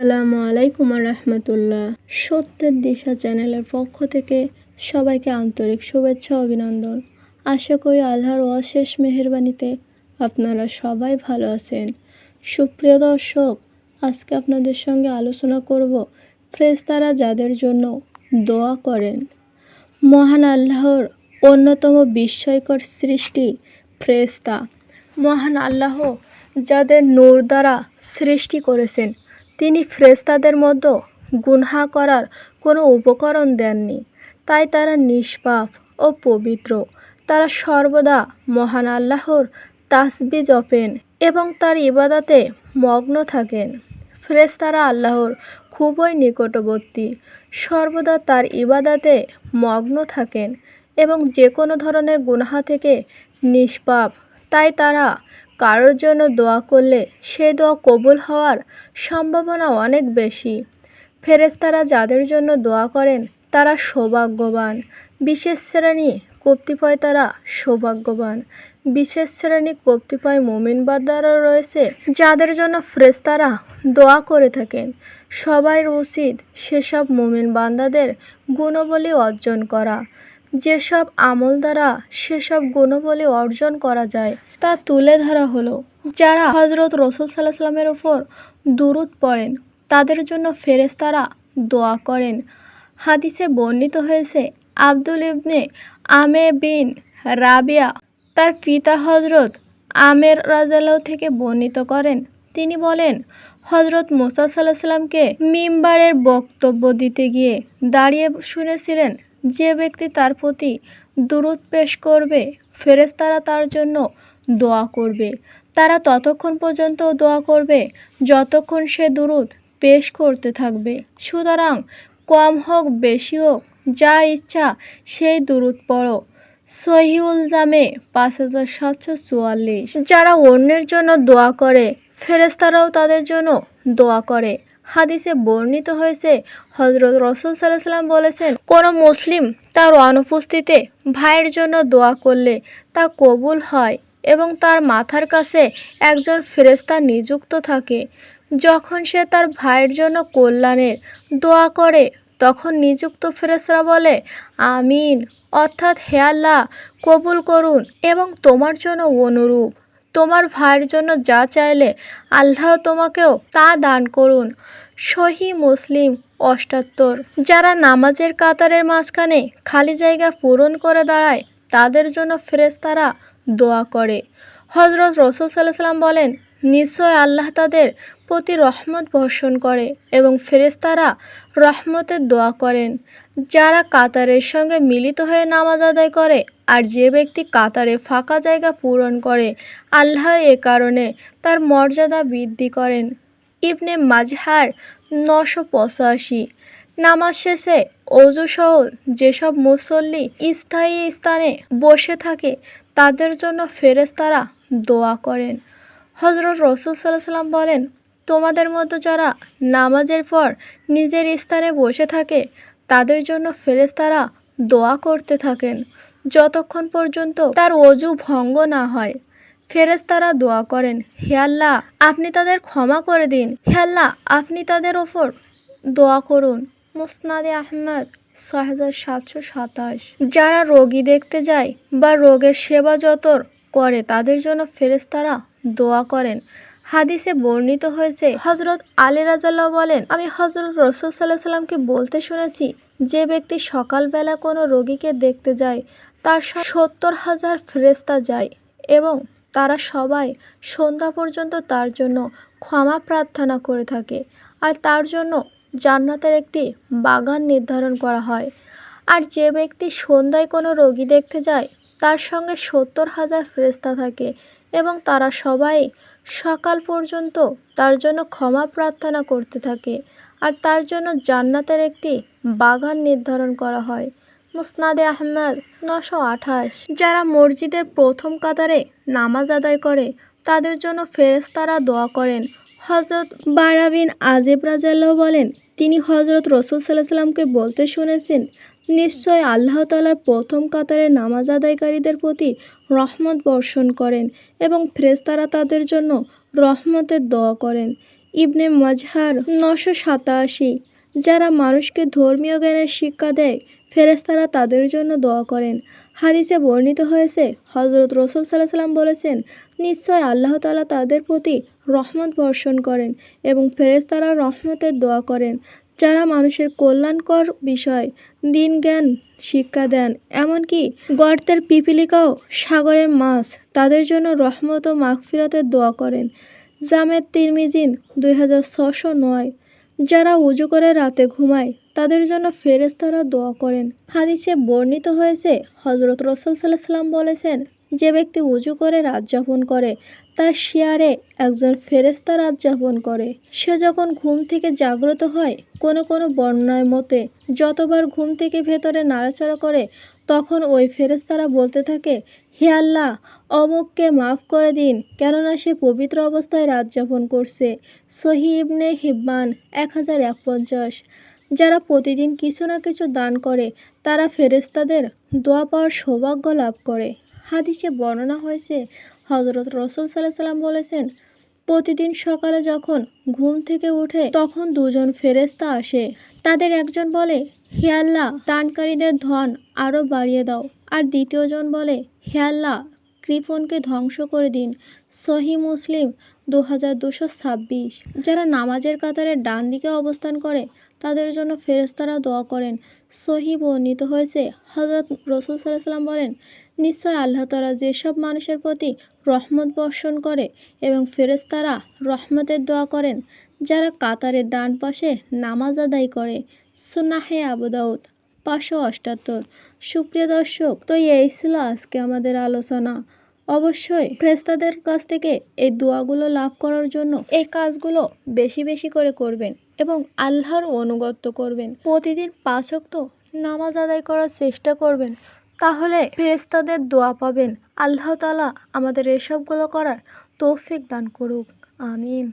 আসসালামু আলাইকুম রহমতুল্লাহ। সত্যের দিশা চ্যানেলের পক্ষ থেকে সবাইকে আন্তরিক শুভেচ্ছা অভিনন্দন। আশা করি আল্লাহর অশেষ মেহেরবানিতে আপনারা সবাই ভালো আছেন। সুপ্রিয় দর্শক, আজকে আপনাদের সঙ্গে আলোচনা করব ফ্রেস্তারা যাদের জন্য দোয়া করেন। মহান আল্লাহর অন্যতম বিস্ময়কর সৃষ্টি ফ্রেস্তা মহান আল্লাহ যাদের নূর দ্বারা সৃষ্টি করেছেন। তিনি ফ্রেস্তাদের মধ্যে গুনহা করার কোনো উপকরণ দেননি। তাই তারা নিষ্পাপ ও পবিত্র। তারা সর্বদা মহান আল্লাহর তাসবি জপেন এবং তার ইবাদাতে মগ্ন থাকেন। ফ্রেস্তারা আল্লাহর খুবই নিকটবর্তী। সর্বদা তার ইবাদাতে মগ্ন থাকেন এবং যে কোনো ধরনের গুনহা থেকে নিষ্পাপ। তাই তারা কারোর জন্য দোয়া করলে সে দোয়া কবুল হওয়ার সম্ভাবনা অনেক বেশি। ফেরেশতারা যাদের জন্য দোয়া করেন, তারা সৌভাগ্যবান। বিশেষ শ্রেণি কর্তৃপয় তারা সৌভাগ্যবান। বিশেষ শ্রেণি কর্তৃপয় মোমিন বাদ্দারও রয়েছে, যাদের জন্য ফ্রেস্তারা দোয়া করে থাকেন। সবাই উচিত সেসব মোমিন বান্দাদের গুণবলী অর্জন করা। যেসব আমল দ্বারা সেসব গুণবলী অর্জন করা যায়, তা তুলে ধরা হলো। যারা হজরত রসুল সাল্লাহ সাল্লামের ওপর দুরুদ পড়েন, তাদের জন্য ফেরেশতারা দোয়া করেন। হাদিসে বর্ণিত হয়েছে, আব্দুল ইবনে আমে বিন রাবিয়া তার পিতা হজরত আমের রাজালাহ থেকে বর্ণিত করেন। তিনি বলেন হজরত মোসা সাল্লাহ সাল্লামকে মিম্বারের বক্তব্য দিতে গিয়ে দাঁড়িয়ে শুনেছিলেন যে ব্যক্তি তার প্রতি দুরুদ পেশ করবে, ফেরেশতারা তার জন্য দোয়া করবে। তারা ততক্ষণ পর্যন্ত দোয়া করবে যতক্ষণ সে দুরুদ পেশ করতে থাকবে। সুতরাং কম হোক, বেশি হোক, যা ইচ্ছা সেই দুরুদ পড়ো। সহিউল জামে পাঁচ হাজার সাতশো চুয়াল্লিশ। যারা অন্যের জন্য দোয়া করে ফেরেস্তারাও তাদের জন্য দোয়া করে। হাদিসে বর্ণিত হয়েছে হজরত রসুল সাল্লাহ সাল্লাম বলেছেন, কোনো মুসলিম তার অনুপস্থিতিতে ভাইয়ের জন্য দোয়া করলে তা কবুল হয় এবং তার মাথার কাছে একজন ফেরেস্তা নিযুক্ত থাকে। যখন সে তার ভাইয়ের জন্য কল্যাণের দোয়া করে, তখন নিযুক্ত ফেরেস্তারা বলে, আমিন। অর্থাৎ, হে আল্লাহ, কবুল করুন এবং তোমার জন্য অনুরূপ। তোমার ভাইয়ের জন্য যা চাইলে আল্লাহ তোমাকেও তা দান করুন। সহি মুসলিম অষ্টাত্তর। যারা নামাজের কাতারের মাঝখানে খালি জায়গা পূরণ করে দাঁড়ায়, তাদের জন্য ফেরেস্তারা দোয়া করে। হজরত রসুল সাল্লাহ সাল্লাম বলেন, নিশ্চয় আল্লাহ তাদের প্রতি রহমত বর্ষণ করে এবং ফেরেশতারা রহমতের দোয়া করেন। যারা কাতারের সঙ্গে মিলিত হয়ে নামাজ আদায় করে আর যে ব্যক্তি কাতারে ফাঁকা জায়গা পূরণ করে, আল্লাহ এ কারণে তার মর্যাদা বৃদ্ধি করেন। ইবনে মাজহার নশো পঁচাশি। নামাজ শেষে অজুসহ যেসব মুসল্লি স্থায়ী স্থানে বসে থাকে, তাদের জন্য ফেরেশতারা দোয়া করেন। হজরত রসুল সাল্লাহ সাল্লাম বলেন তোমাদের মতো যারা নামাজের পর নিজের স্থানে বসে থাকে, তাদের জন্য ফেরেশতারা দোয়া করতে থাকেন। যতক্ষণ পর্যন্ত তার অজু ভঙ্গ না হয়, ফেরেশতারা দোয়া করেন, হে আল্লাহ, আপনি তাদের ক্ষমা করে দিন। হে আল্লাহ, আপনি তাদের ওপর দোয়া করুন। মুসনাদে আহমদ, ছয় হাজার সাতশো সাতাশ। যারা রোগী দেখতে যায় বা রোগের সেবা যতর করে, তাদের জন্য ফেরেশতারা দোয়া করেন। হাদিসে বর্ণিত হয়েছে হজরত আলী রাজাল্লাহ বলেন, আমি হজরত রসুল সাল্লাহ সাল্লামকে বলতে শুনেছি, যে ব্যক্তি সকালবেলা কোনো রোগীকে দেখতে যায়, তার সত্তর হাজার ফেরেস্তা যায় এবং তারা সবাই সন্ধ্যা পর্যন্ত তার জন্য ক্ষমা প্রার্থনা করে থাকে আর তার জন্য জান্নাতের একটি বাগান নির্ধারণ করা হয়। আর যে ব্যক্তি সন্ধ্যায় কোনো রোগী দেখতে যায়, তার সঙ্গে সত্তর হাজার ফেরেস্তা থাকে এবং তারা সবাই সকাল পর্যন্ত তার জন্য ক্ষমা প্রার্থনা করতে থাকে আর তার জন্য জান্নাতের একটি বাগান নির্ধারণ করা হয়। মুসনাদে আহমদ নশো আঠাশ। যারা মসজিদের প্রথম কাতারে নামাজ আদায় করে, তাদের জন্য ফেরেশতারা দোয়া করেন। হজরত বারাবিন আজিব রাজাল্লাহ বলেন, তিনি হজরত রসুল সাল্লাহ সাল্লামকে বলতে শুনেছেন নিশ্চয় আল্লাহ তালার প্রথম কাতারে নামাজ আদায়কারীদের প্রতি রহমত বর্ষণ করেন এবং ফ্রেস্তারা তাদের জন্য রহমতের দোয়া করেন। ইবনে মজহার নশো সাতাশি, যারা মানুষকে ধর্মীয় জ্ঞানের শিক্ষা দেয়, ফেরেশতারা তাদের জন্য দোয়া করেন। হাদিসে বর্ণিত হয়েছে হজরত রসুল সাল্লাহ সাল্লাম বলেছেন, নিশ্চয় আল্লাহ তাআলা তাদের প্রতি রহমত বর্ষণ করেন এবং ফেরেশতারা রহমতের দোয়া করেন। যারা মানুষের কল্যাণকর বিষয় দিন জ্ঞান শিক্ষা দেন, এমনকি গর্তের পিপিলিকাও সাগরের মাছ, তাদের জন্য রহমত ও মাগফিরাতের দোয়া করেন। জামেদ তিরমিজিন দুই হাজার ছশো নয়। যারা উজু করে রাতে ঘুমায়, তাদের জন্য ফেরেস্তারা দোয়া করেন। হাদিসে বর্ণিত হয়েছে হজরত রসুল সাল্লাহ সাল্লাম বলেছেন যে ব্যক্তি উজু করে রাত যাপন করে, তার শেয়ারে একজন ফেরেশতা রাত যাপন করে। সে যখন ঘুম থেকে জাগ্রত হয়, কোনো কোনো বর্ণনায় মতে যতবার ঘুম থেকে ভেতরে নাড়াচাড়া করে, তখন ওই ফেরেশতারা বলতে থাকে, হে আল্লাহ, অমুককে মাফ করে দিন, কেননা সে পবিত্র অবস্থায় রাত যাপন করছে। সহি ইবনে হিব্বান এক হাজার এক পঞ্চাশ যারা প্রতিদিন কিছু না কিছু দান করে, তারা ফেরেশতাদের দোয়া পাওয়ার সৌভাগ্য লাভ করে। হাদিসে বর্ণনা হয়েছে হজরত রসুল সাল্লাহ সাল্লাম বলেছেন, প্রতিদিন সকালে যখন ঘুম থেকে উঠে তখন দুজন ফেরেশতা আসে। তাদের একজন বলে, হে আল্লাহ, দানকারীদের ধন আরও বাড়িয়ে দাও। আর দ্বিতীয়জন বলে, হে আল্লাহ ধ্বংস করে দিন। সহি মুসলিম দু হাজার দুশো ছাব্বিশ। যারা নামাজের কাতারে ডান দিকে অবস্থান করে, তাদের জন্য ফেরেশতারা দোয়া করেন। সহি বর্ণিত হয়েছে। হজরত রসুল সাল্লাম বলেন, নিশ্চয় আল্লাহ তারা যেসব মানুষের প্রতি রহমত বর্ষণ করে এবং ফেরেশতারা রহমতের দোয়া করেন, যারা কাতারের ডান পাশে নামাজ আদায় করে সুনাহে আবুদাউদ পাঁচশো অষ্টাত্তর। সুপ্রিয় দর্শক, তো এই ছিল আজকে আমাদের আলোচনা। অবশ্যই ফ্রেস্তাদের কাছ থেকে এই দোয়াগুলো লাভ করার জন্য এই কাজগুলো বেশি বেশি করে করবেন এবং আল্লাহর অনুগত্য করবেন। প্রতিদিন পাচক তো নামাজ আদায় করার চেষ্টা করবেন। তাহলে ফেরেস্তাদের দোয়া পাবেন। আল্লাহ তালা আমাদের এসবগুলো করার তৌফিক দান করুক। আমিন।